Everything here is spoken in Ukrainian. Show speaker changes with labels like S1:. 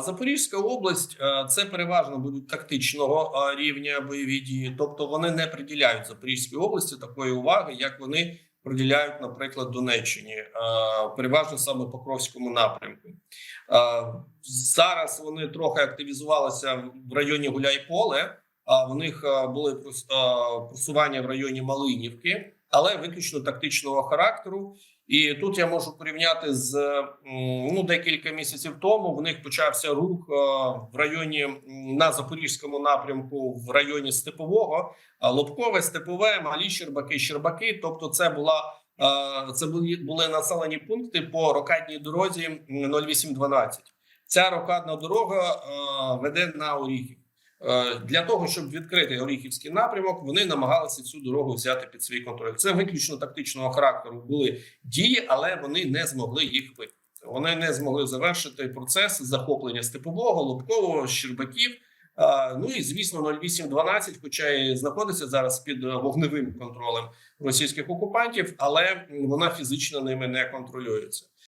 S1: Запорізька область е, це переважно будуть тактичного е, рівня бойові дії, тобто вони не приділяють Запорізькій області такої уваги, як вони приділяють, наприклад, Донеччині, е, переважно саме Покровському напрямку. Зараз вони трохи активізувалися в районі Гуляйполе. А в них були прос- просування в районі Малинівки, але виключно тактичного характеру. І тут я можу порівняти з ну декілька місяців тому. В них почався рух е, в районі на запорізькому напрямку, в районі Степового, Лобкове, Степове, Малі Щербаки, Щербаки. Тобто, це була е, це були, були населені пункти по рокадній дорозі м, 0812. Ця рокадна дорога е, веде на Оріхів. Е, Для того щоб відкрити Оріхівський напрямок, вони намагалися цю дорогу взяти під свій контроль. Це виключно тактичного характеру були дії, але вони не змогли їх виконати. Вони не змогли завершити процес захоплення степового, лобкового, щербаків. Е, Ну і звісно, 0812, хоча і знаходиться зараз під вогневим контролем російських окупантів, але вона фізично ними не контролюється.